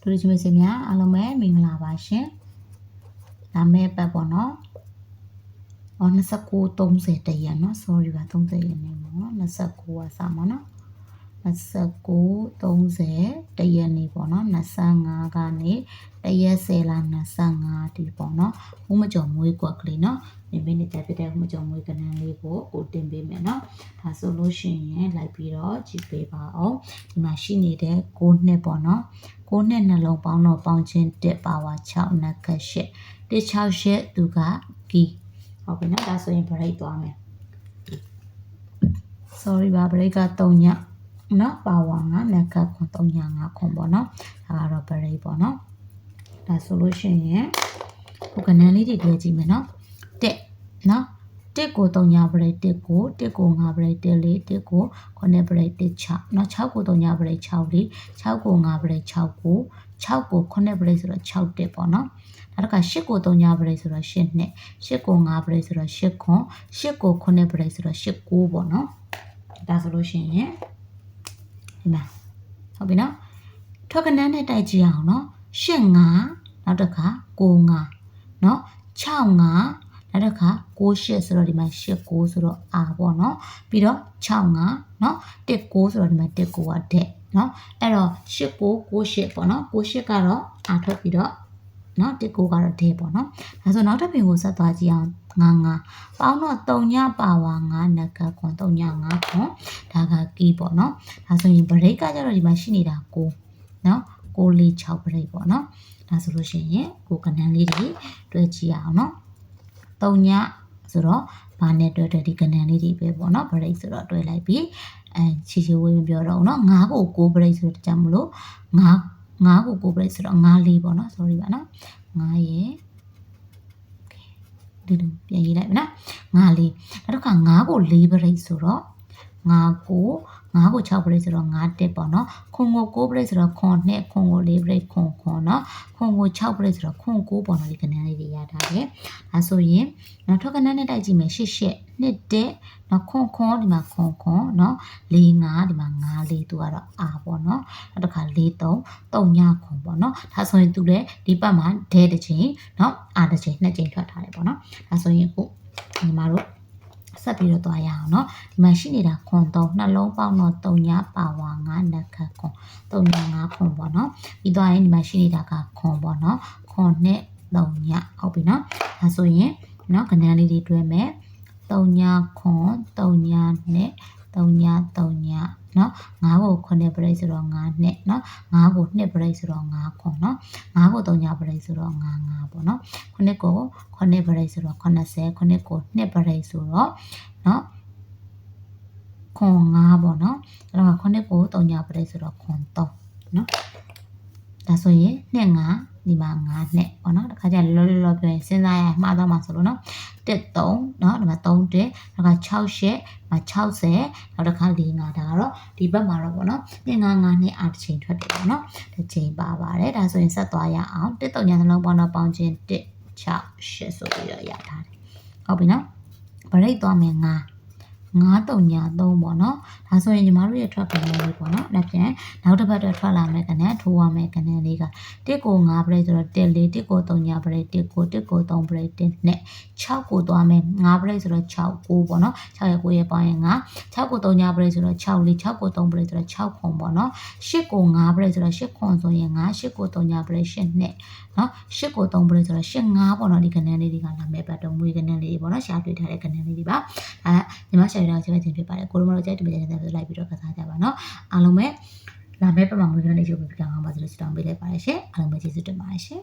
တူတူချင်းမစင်များအားလုံးပဲမင်္ဂလာပါရှင်ဒါမဲ့ပတ်ပေါ့နော်အော်29 30တရက်နော် sorry ပါ 30ရက်နေမှာနော်29ကစမှာနော်29 30တရက်နေပေါ့နော်25ကနေတရက်10လ25ဒီပေါ့နော်ဦးမကျော်မွေးကွက်ကလေးနော် နေမင်းနေကြပြတဲ့ဦးမကျော်မွေးကနန်းလေးကိုကိုတင်ပေးမယ်နော်ဒါဆိုလို့ရှိရင်လိုက်ပြီးတော့ကြည့်ပေးပါအောင်ဒီမှာရှိနေတဲ့6နှစ်ပေါ့နော်6နှစ်နှလုံးပေါင်းတော့ပေါင်းချင်း1ပါဝါ6နက်ခက်8 168ရက်သူကကီဟုတ်ပြီနော်ဒါဆိုရင် break သွားမယ် sorry ပါ break က3ညနော်ပါဝါ9နက်ကခွန်3ည5ခွန်ပေါ့နော်ဒါကတော့ break ပေါ့နော်ဒါဆိုလို့ရှိရင်ဟိုကနန်းလေးတွေတွေ့ကြည့်မယ်နော်တက် နော်တက်ကို3ည break တက်ကိုတက်ကို5 break တက်လေးတက်ကို9 break တက်6နော်6ကို3ည break 6လေး6ကို5 break 6ကို6ကို9 break ဆိုတော့6တက်ပေါ့နော်နောက်တစ်ခါ8ကို3ည break ဆိုတော့8နှစ်8ကို5 break ဆိုတော့8ခွန်8ကို9 break ဆိုတော့8 9ပေါ့နော်ဒါဆိုလို့ရှိရင်ဒီမှာဟုတ်ပြီနော်ထွက်ကနန်းနဲ့တိုက်ကြည့်အောင်နော်8 5နောက်တစ်ခါ9 5နော်6 5 နောက်တစ်ခါ6 8ဆိုတော့ဒီမှာ8 9ဆိုတော့အာပေါ့နော်ပြီးတော့6 5နော်1 9ဆိုတော့ဒီမှာ1 9ကတဲ့နော်အဲ့တော့8 9 9 8ပေါ့နော်9 8ကတော့အာထွက်ပြီးတော့နော်1 9ကတော့ဒဲပေါ့နော်ဒါဆိုနောက်တစ်ပင်ကိုဆက်သွားကြည့်အောင်ငါငါပေါင်းတော့3ညပါဝါ9နကခွန်3ည9ခွန်ဒါကကီးပေါ့နော်ဒါဆိုရင် break ကကြတော့ဒီမှာရှိနေတာ9နော်6 4 6 break ပေါ့နော်ဒါဆိုလို့ရှိရင်ကိုကနန်းလေးတွေတွဲကြည့်ရအောင်နော် 3ညဆိုတော့ဘာနဲ့တွဲတွဲဒီကနန်းလေးတွေပဲပေါ့နော် break ဆိုတော့တွဲလိုက်ပြီးအဲချီချီဝေးမပြောတော့ဘူးနော်9ကို6 break ဆိုတော့တကြမလို့9 9ကို6 break ဆိုတော့9လေးပေါ့နော် sorry ပါနော်9ရယ်ဒီလိုပြန်ရေးလိုက်မယ်နော်9လေးနောက်တစ်ခါ9ကို4 break ဆိုတော့9ကို9ကို6 break ဆိုတော့9တက်ပေါ့နော်ခွန်ကို9 break ဆိုတော့ခွန်2ခွန်ကို4 break ခွန်ခွန်နော်ခွန်ကို6 break ဆိုတော့ခွန်9ပေါ့နော်ဒီကဏ္ဍလေးတွေရ ထားတယ်ဒါဆိုရင်နောက်ထပ်ကဏ္ဍနဲ့တိုက်ကြည့်မယ်8 8နှစ်တက်နော်ခွန်ခွန်ဒီမှာခွန်ခွန်နော်4 5ဒီမှာ5 4သူကတော့အာပေါ့နော်နောက်တစ်ခါ4 3 3ညခွန်ပေါ့နော်ဒါဆိုရင်သူလည်းဒီပတ်မှာဒဲတစ်ချိန်နော်အာတစ်ချိန်နှစ်ချိန်ထွက်ထားတယ်ပေါ့နော်ဒါဆိုရင်အခုညီမတို့ဆက်ပြီးတော့သွားရအောင်เนาะဒီမှာရှိနေတာခွန်3နှလုံးပေါင်းတော့3ညပါဝါ9နက်ခတ်ခွန်3ည5ခွန်ပေါ့เนาะပြီးသွားရင်ဒီမှာရှိနေတာကခွန်ပေါ့เนาะခွန်နဲ့ 3ညဟုတ်ပြီနော်ဒါဆိုရင်နော်ကဏ္ဍလေးတွေတွဲမယ်3ညခွန်3ညနဲ့3ည3ညနော်9ကို9 break ဆိုတော့9နဲ့နော်9ကို2 break ဆိုတော့9ခွန်နော်9ကို3ည break ဆိုတော့9 9ပေါ့နော်9ကို9 break ဆိုတော့80 9ကို2 break ဆိုတော့နော်ခွန်9ပေါ့နော်အဲ့တော့9ကို3ည break ဆိုတော့ခွန်3နော်ဒါဆိုရင်2 9 ဒီမှာ9နှစ်ပေါ့နော်တခါကျလောလောလောပြောရင်စဉ်းစားရမှားသွားမှာဆိုလို့နော်1 3နော်ဒီမှာ3တက်ဒါက6ရှက်မှာ60နောက်တစ်ခါ4 5ဒါကတော့ဒီဘက်မှာတော့ပေါ့နော်2 5 9နှစ်အတစ်ချိန်ထွက်တယ်ပေါ့နော်တစ်ချိန်ပါပါတယ်ဒါဆိုရင်ဆက်သွားရအောင်1 3ညနှလုံးပေါင်းတော့ပေါင်းခြင်း1 6 8ဆိုပြီးတော့ရထားတယ်ဟုတ်ပြီနော်ဘရိတ်သွားမယ်9 9 3ညာ3ပေါ့နော်ဒါဆိုရင်ညီမတို့ရဲ့ track ကနေလေးပေါ့နော်လက်ပြန်နောက်တစ်ပတ်တော့ထွက်လာမယ်ကနေထိုးရမယ်ကနေလေးက1ကို5 break ဆိုတော့1 4 1ကို3ညာ break 1ကို1ကို3 break 1နဲ့6ကိုသွားမယ်5 break ဆိုတော့6 9ပေါ့နော်6ရဲ့9ရဲ့ပေါင်းရင်9 6ကို3ညာ break ဆိုတော့6 4 6ကို3 break ဆိုတော့6ခွန်ပေါ့နော်8ကို5 break ဆိုတော့8ခွန်ဆိုရင်9 8ကို3ညာ break 8နဲ့နော်8ကို3 break ဆိုတော့8 5ပေါ့နော်ဒီကနေလေးတွေကလာမဲ့ပတ်တော့မွေးကနေလေးတွေပေါ့နော်ရှားတွေ့ထားတဲ့ကနေလေးတွေပါအဲညီမရှာရတာချက်ပဲချင်းဖြစ်ပါတယ်ကိုလိုမလို့ကြိုက်တယ်ပြန်တဲ့လိုက်ပြီးတော့ကစားကြပါနော်အားလုံးပဲလာမဲ့ပတ်မှာမွေးကနေရုပ်ပြီးပြန်အောင်ပါဆိုလို့စတောင်းပေးလိုက်ပါတယ်ရှင်အားလုံးပဲကျေးဇူးတင်ပါတယ်ရှင်